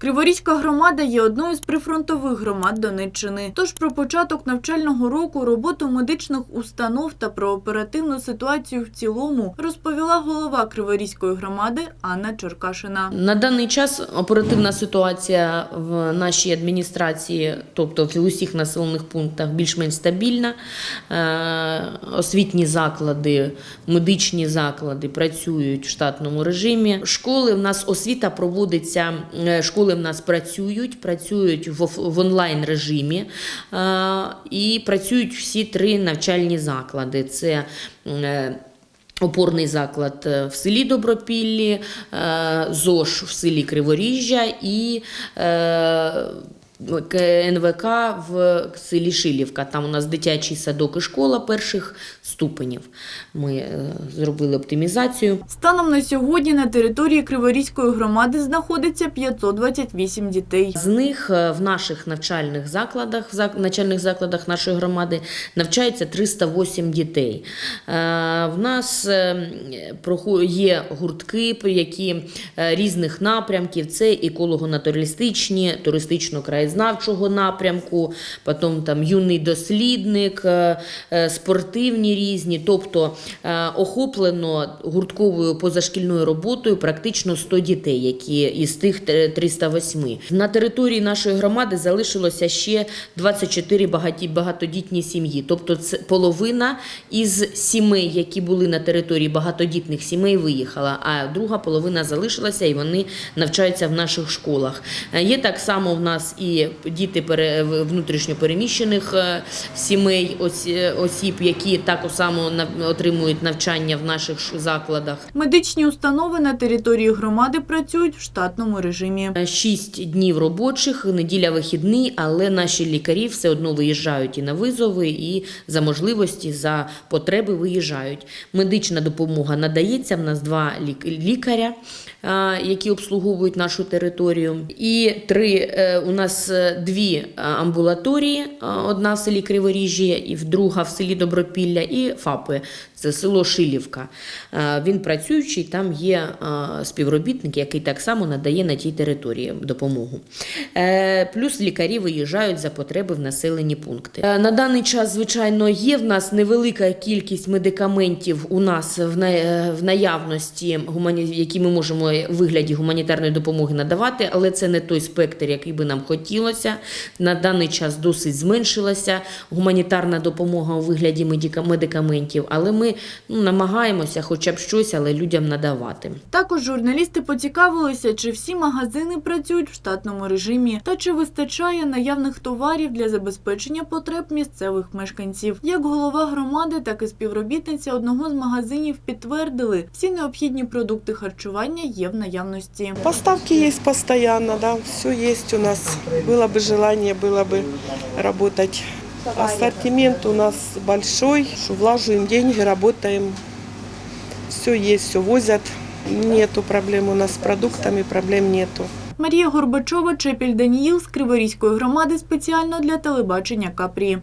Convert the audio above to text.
Криворізька громада є одною з прифронтових громад Донеччини. Тож про початок навчального року, роботу медичних установ та про оперативну ситуацію в цілому розповіла голова Криворізької громади Анна Черкашина. На даний час оперативна ситуація в нашій адміністрації, тобто в усіх населених пунктах, більш-менш стабільна. Е, Освітні заклади, медичні заклади працюють в штатному режимі. Школи в нас освіта проводиться, е, школи в нас працюють, працюють в, онлайн режимі е, і працюють всі три навчальні заклади. Це е, Опорний заклад е, в селі Добропіллі, ЗОЖ в селі Криворіжжя і е, К- НВК в селі Шилівка. Там у нас дитячий садок і школа перших ступенів. Ми е, зробили оптимізацію. Станом на сьогодні на території Криворізької громади знаходиться 528 дітей. З них е, в наших навчальних закладах, в навчальних закладах нашої громади навчається 308 дітей. Е, В нас є гуртки, які різних напрямків. Це еколого-натуралістичні, туристично-краєзнавчого напрямку, потім там юний дослідник, е, е, спортивні різні. Тобто е, охоплено гуртковою позашкільною роботою практично 100 дітей, які із тих тр- 308. На території нашої громади залишилося ще 24 багаті, багатодітні сім'ї. Тобто це половина із сімей, які були на території багатодітних сімей, виїхала, а друга половина залишилася і вони навчаються в наших школах. Є так само в нас і діти пере- в- внутрішньопереміщених е, сімей, е, осіб, які так само отримують навчання в наших закладах. Медичні установи на території громади працюють в штатному режимі. Е, Шість днів робочих, неділя вихідний, але наші лікарі все одно виїжджають і на визови, і за можливості, за потреби виїжджають. Медична допомога надається. В нас два лік- лікаря, які обслуговують нашу територію. І три у нас е, дві е, амбулаторії: е, одна в селі Криворіжжя, і друга в селі Добропілля, і ФАПи. Це село Шилівка. Е, Він працюючий, там є е, співробітник, який так само надає на тій території допомогу. Е, Плюс лікарі виїжджають за потреби в населені пункти. На даний час, звичайно, є в нас невелика кількість медикаментів у нас в на- в наявності, які ми можемо в вигляді гуманітарної допомоги надавати, але це не той спектр, який би нам хотілося. На даний час досить зменшилася гуманітарна допомога у вигляді медикаментів, але ми ну, намагаємося хоча б щось, але людям надавати. Також журналісти поцікавилися, чи всі магазини працюють в штатному режимі та чи вистачає наявних товарів для забезпечення потреб місцевих мешканців. Як голова громади, так і співробітниця одного з магазинів підтвердили, всі необхідні продукти харчування є в наявності. Поставки есть постоянно, да, все есть у нас. Было бы желание, было бы работать. Ассортимент у нас большой, что влаживаем деньги, работаем. Все есть, все возят. Нету проблем у нас с продуктами, проблем нету. Марія Горбачова, Чепіль Даніїл з Криворізької громади спеціально для телебачення Капрі.